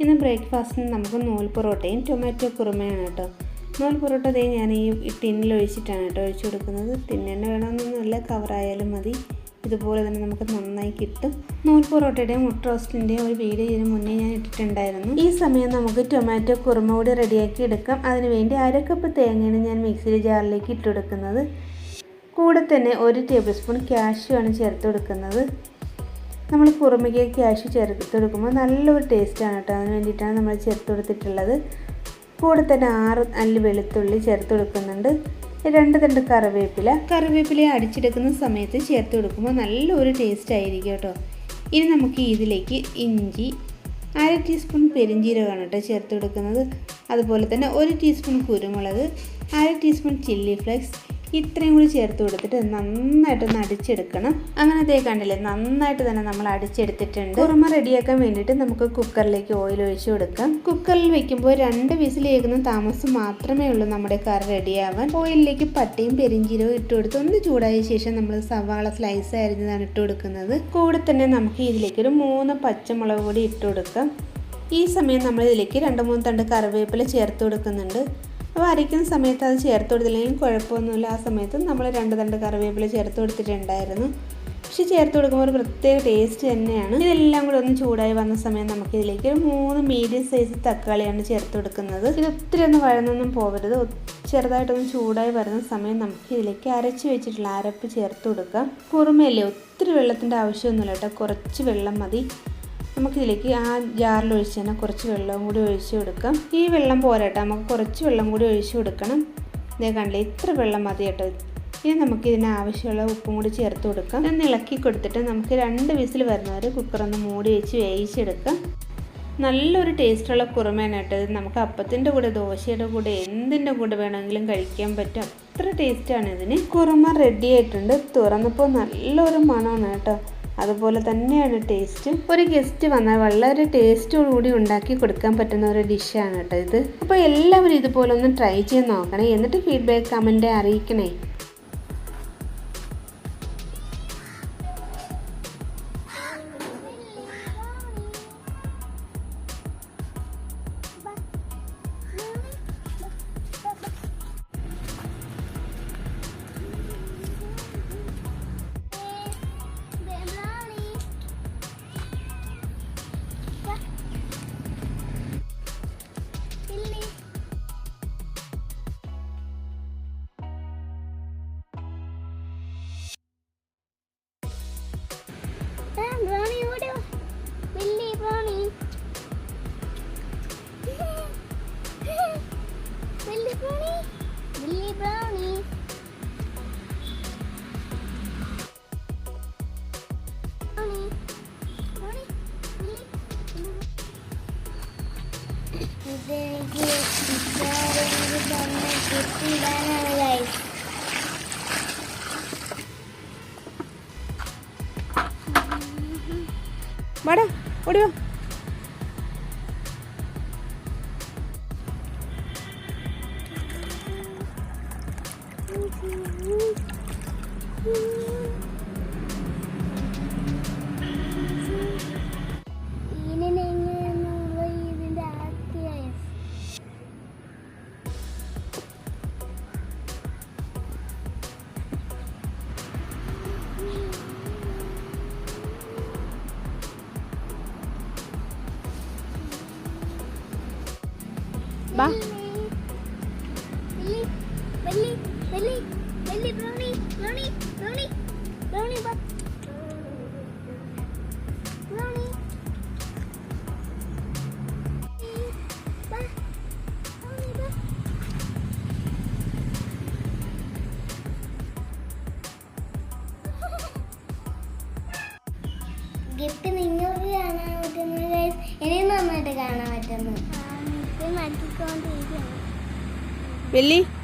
ഇന്ന് ബ്രേക്ക്ഫാസ്റ്റിന് നമുക്ക് നൂൽ പൊറോട്ടയും ടൊമാറ്റോ കുറുമയാണ് കേട്ടോ. നൂൽ പൊറോട്ട ദേ ഞാൻ ഈ ടിന്നിൽ ഒഴിച്ചിട്ടാണ് കേട്ടോ ഒഴിച്ചു കൊടുക്കുന്നത്. തിന്നെണ്ണ വേണമെന്നൊന്നുമില്ല കവറായാലും മതി. ഇതുപോലെ തന്നെ നമുക്ക് നന്നായി കിട്ടും. നൂൽ പൊറോട്ടയുടെയും മുട്ട റോസ്റ്റിന്റെയും ഒരു വീഡിയോ ഇതിന് മുന്നേ ഞാൻ ഇട്ടിട്ടുണ്ടായിരുന്നു. ഈ സമയം നമുക്ക് ടൊമാറ്റോ കുറുമ കൂടി റെഡിയാക്കി എടുക്കാം. അതിനുവേണ്ടി അര കപ്പ് തേങ്ങയാണ് ഞാൻ മിക്സിയിൽ ജാറിലേക്ക് ഇട്ടെടുക്കുന്നത് കൂടെ തന്നെ ഒരു ടേബിൾ സ്പൂൺ ക്യാഷ്യൂ ആണ് ചേർത്ത് കൊടുക്കുന്നത്. നമ്മൾ പുറമേക്ക് ക്യാഷ് ചേർത്ത് കൊടുക്കുമ്പോൾ നല്ലൊരു ടേസ്റ്റാണ് കേട്ടോ. അതിന് വേണ്ടിയിട്ടാണ് നമ്മൾ ചേർത്ത് കൊടുത്തിട്ടുള്ളത്. കൂടെ തന്നെ ആറ് നല്ല വെളുത്തുള്ളി ചേർത്ത് കൊടുക്കുന്നുണ്ട്. രണ്ട് തണ്ട് കറിവേപ്പില. കറിവേപ്പില അടിച്ചെടുക്കുന്ന സമയത്ത് ചേർത്ത് കൊടുക്കുമ്പോൾ നല്ലൊരു ടേസ്റ്റ് ആയിരിക്കും കേട്ടോ. ഇനി നമുക്ക് ഇതിലേക്ക് ഇഞ്ചി അര ടീസ്പൂൺ പെരിഞ്ജീരകമാണ് കേട്ടോ ചേർത്ത് കൊടുക്കുന്നത്. അതുപോലെ തന്നെ ഒരു ടീസ്പൂൺ കുരുമുളക് അര ടീസ്പൂൺ ചില്ലി ഫ്ലേക്സ് ഇത്രയും കൂടി ചേർത്ത് കൊടുത്തിട്ട് നന്നായിട്ടൊന്ന് അടിച്ചെടുക്കണം. അങ്ങനെ അതേ കണ്ടില്ലേ നന്നായിട്ട് തന്നെ നമ്മൾ അടിച്ചെടുത്തിട്ടുണ്ട്. കുറുമ റെഡിയാക്കാൻ വേണ്ടിയിട്ട് നമുക്ക് കുക്കറിലേക്ക് ഓയിൽ ഒഴിച്ചു കൊടുക്കാം. കുക്കറിൽ വെക്കുമ്പോൾ രണ്ട് വിസിൽ കേൾക്കുന്ന താമസം മാത്രമേ ഉള്ളൂ നമ്മുടെ കറി റെഡിയാവാൻ. ഓയിലിലേക്ക് പട്ടയും പെരിഞ്ചീരവും ഇട്ട് കൊടുത്ത് ഒന്ന് ചൂടായ ശേഷം നമ്മൾ സവാള സ്ലൈസ് അരിഞ്ഞതാണ് ഇട്ട് കൊടുക്കുന്നത്. കൂടെ തന്നെ നമുക്ക് ഇതിലേക്ക് ഒരു മൂന്ന് പച്ചമുളക് കൂടി ഇട്ട് കൊടുക്കാം. ഈ സമയം നമ്മൾ ഇതിലേക്ക് രണ്ട് മൂന്ന് തണ്ട് കറിവേപ്പില ചേർത്ത് കൊടുക്കുന്നുണ്ട്. അപ്പോൾ അരയ്ക്കുന്ന സമയത്ത് അത് ചേർത്ത് കൊടുത്തില്ലെങ്കിൽ കുഴപ്പമൊന്നുമില്ല. ആ സമയത്ത് നമ്മൾ രണ്ട് തണ്ട് കറിവേപ്പില ചേർത്ത് കൊടുത്തിട്ടുണ്ടായിരുന്നു. പക്ഷേ ചേർത്ത് കൊടുക്കുമ്പോൾ ഒരു പ്രത്യേക ടേസ്റ്റ് തന്നെയാണ്. ഇതെല്ലാം കൂടെ ഒന്ന് ചൂടായി വന്ന സമയം നമുക്ക് ഇതിലേക്ക് ഒരു മൂന്ന് മീഡിയം സൈസ് തക്കാളിയാണ് ചേർത്ത് കൊടുക്കുന്നത്. ഇത് ഒത്തിരി ഒന്ന് വഴന്നൊന്നും പോകരുത് ചെറുതായിട്ടൊന്ന് ചൂടായി വരുന്ന സമയം നമുക്ക് ഇതിലേക്ക് അരച്ച് വെച്ചിട്ടുള്ള അരപ്പ് ചേർത്ത് കൊടുക്കാം. കുറുമയല്ലേ? ഒത്തിരി വെള്ളത്തിന്റെ ആവശ്യമൊന്നുമില്ല കേട്ടോ. കുറച്ച് വെള്ളം മതി. നമുക്കിതിലേക്ക് ആ ജാറിൽ ഒഴിച്ച് തന്നെ കുറച്ച് വെള്ളവും കൂടി ഒഴിച്ച് കൊടുക്കാം. ഈ വെള്ളം പോരാട്ടെ നമുക്ക് കുറച്ച് വെള്ളം കൂടി ഒഴിച്ച് കൊടുക്കണം. ഇതേ കണ്ടില്ലേ ഇത്ര വെള്ളം മതി കേട്ടോ. ഇനി നമുക്ക് ഇതിന് ആവശ്യമുള്ള ഉപ്പും കൂടി ചേർത്ത് കൊടുക്കാം. ഒന്ന് ഇളക്കി കൊടുത്തിട്ട് നമുക്ക് രണ്ട് വിസിൽ വരുന്നവരെ കുക്കറൊന്ന് മൂടി വെച്ച് വേവിച്ചെടുക്കാം. നല്ലൊരു ടേസ്റ്റുള്ള കുറുമയാണ് കേട്ടോ ഇത്. നമുക്ക് അപ്പത്തിന്റെ കൂടെ ദോശയുടെ കൂടെ എന്തിന്റെ കൂടെ വേണമെങ്കിലും കഴിക്കാൻ പറ്റും. അത്ര ടേസ്റ്റാണ് ഇതിന്. കുറുമ റെഡി ആയിട്ടുണ്ട്. തുറന്നപ്പോൾ നല്ലൊരു മണമാണ് കേട്ടോ. അതുപോലെ തന്നെയാണ് ടേസ്റ്റും ഒരു ഗസ്റ്റ് വന്നാൽ വളരെ ടേസ്റ്റോടുകൂടി ഉണ്ടാക്കി കൊടുക്കാൻ പറ്റുന്ന ഒരു ഡിഷാണ് കേട്ടോ ഇത്. അപ്പോൾ എല്ലാവരും ഇതുപോലെ ഒന്ന് ട്രൈ ചെയ്ത് നോക്കണേ. എന്നിട്ട് ഫീഡ്ബാക്ക് കമന്റ് അറിയിക്കണേ. വലിയ ബ്രൗണി ഇതെനിക്ക് തന്നെ കിട്ടിയിടാനാണ് ഗൈസ് വാടാ ഓടി വാ ഇതിനെങ്ങനെയാണുള്ള ഇതിന്റെ ആക്കിയായ വാ വലിയ വലിയ വലിയ വലിയ but. ബാ ഗിഫ്റ്റ് നിങ്ങൾക്ക് കാണാൻ പറ്റുന്നത്. ഇനിയും നന്നായിട്ട് കാണാൻ പറ്റുന്നു. ബാബ